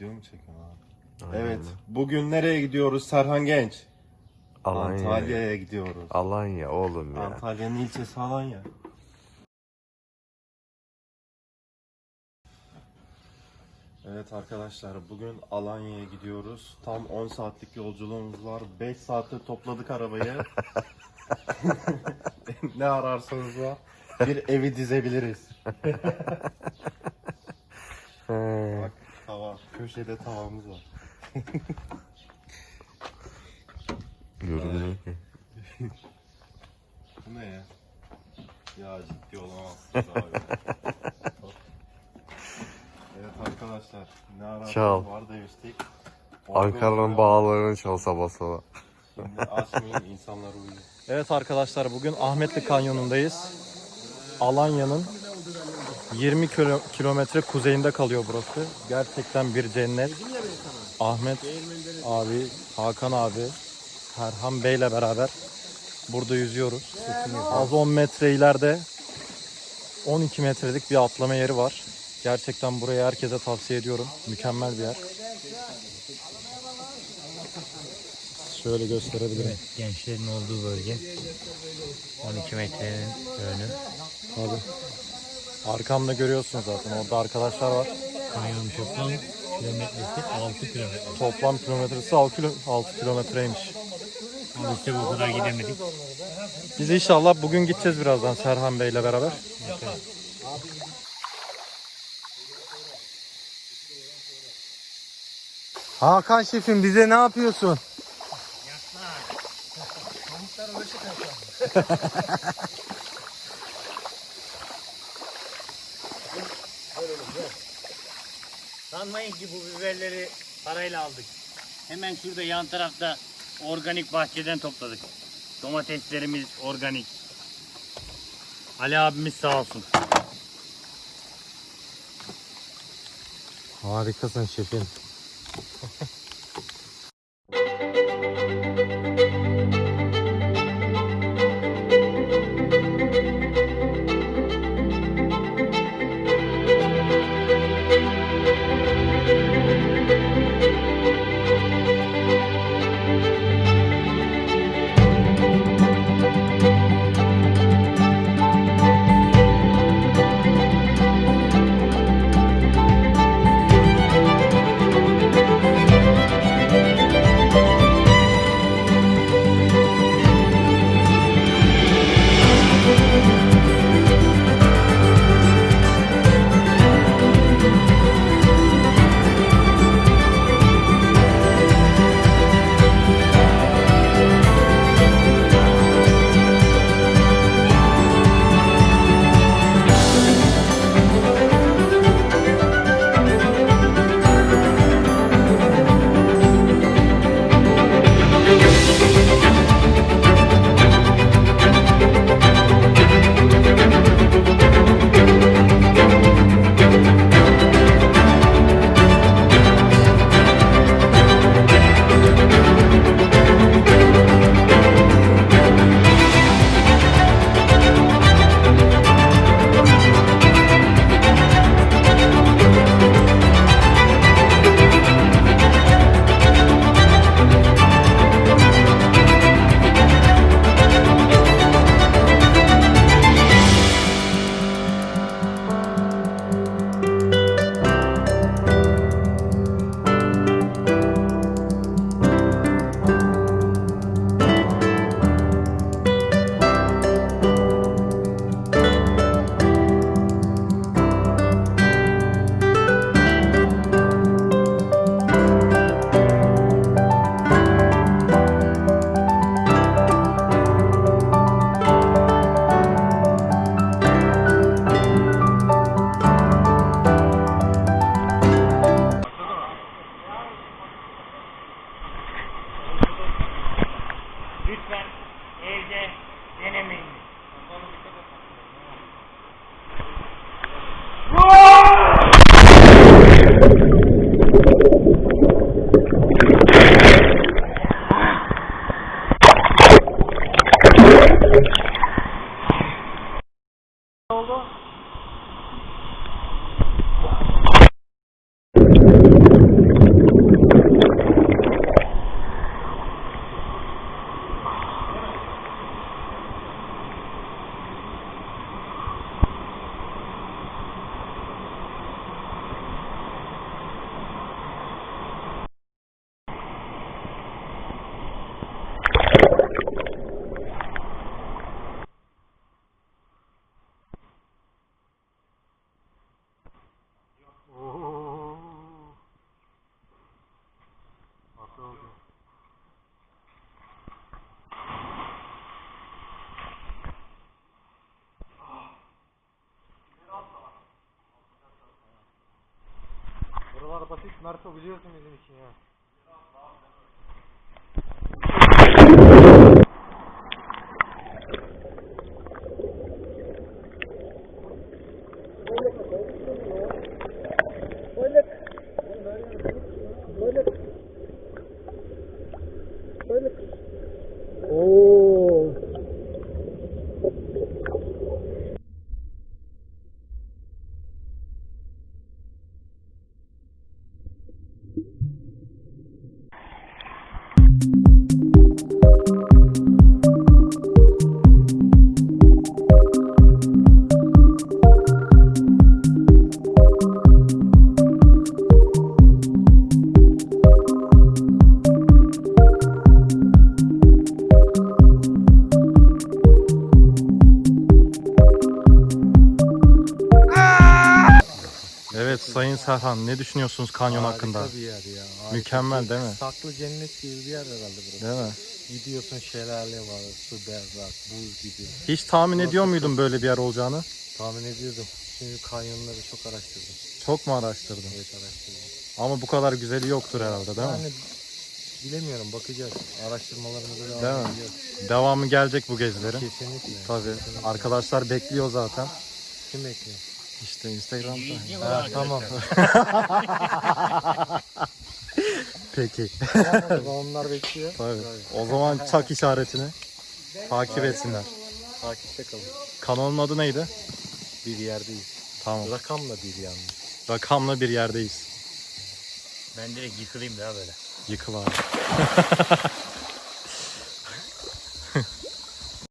Video mu çekiyorsun abi? Evet. Bugün nereye gidiyoruz Serhan Genç? Alanya. Antalya'ya gidiyoruz. Alanya oğlum ya. Antalya'nın ilçesi Alanya. Evet arkadaşlar bugün Alanya'ya gidiyoruz. Tam 10 saatlik yolculuğumuz var. 5 saatte topladık arabayı. ne ararsanız var. Bir evi dizebiliriz. Bak tava. Köşede tavamız var. Görünüyor ki. Bu ne ya? Ya ciddi olamazsınız abi. evet arkadaşlar ne aradığımız Çal. var demiştik. Ankara'nın bağlarını çal sabah sabah. Şimdi açmayın insanlar uyuyor. Evet arkadaşlar bugün Ahmetli Kanyonu'ndayız. Alanya'nın 20 kilo- kilometre kuzeyinde kalıyor burası. Gerçekten bir cennet. Ahmet abi, Hakan abi, Erhan Bey'le beraber burada yüzüyoruz. Az 10 metre ileride 12 metrelik bir atlama yeri var. Gerçekten burayı herkese tavsiye ediyorum. Mükemmel bir yer. Şöyle gösterebilirim. Evet, gençlerin olduğu bölge. 12 metrenin önü. Abi. Arkamda görüyorsunuz zaten. Orada arkadaşlar var. Kanyonun toplam kilometresi 6 kilometre. Toplam kilometresi 6, kilo, 6 kilometreymiş. Ama işte bu kadar gidemedik. Biz inşallah bugün gideceğiz birazdan Serhan Bey'le beraber. Hakan şefim bize ne yapıyorsun? Sanmayın ki bu biberleri parayla aldık. Hemen şurada yan tarafta organik bahçeden topladık. Domateslerimiz organik. Ali abimiz sağ olsun. Harikasın şefim. lütfen evde denemeyin. Kapalı bir basit Narto biliyorsun bizim için ya. Evet Sayın Serhan ne düşünüyorsunuz kanyon hakkında? bir yer ya. harika. Mükemmel değil mi? Saklı cennet gibi bir yer herhalde burası. Değil mi? Gidiyorsun şelale var, su berrak, buz gibi. Hiç tahmin ediyor muydun böyle bir yer olacağını? Tahmin ediyordum. Şimdi kanyonları çok araştırdım. Çok mu araştırdın? Evet araştırdım. Ama bu kadar güzeli yoktur herhalde değil mi? Yani bilemiyorum bakacağız. Araştırmalarımıza devam Değil mi? edeceğiz. Devamı gelecek bu gezilerin. Kesinlikle. Tabii. Arkadaşlar bekliyor zaten. Kim bekliyor? İşte Instagram'da. Ha, Tamam. Peki. Onlar bekliyor. Tabii. O zaman çak işaretini takip etsinler. Takipte kalın. Kanalın adı neydi? Bir yerdeyiz. Tamam. Rakamla bir yalnız. Rakamla bir yerdeyiz. Ben direkt yıkılayım daha böyle. Yıkıl abi.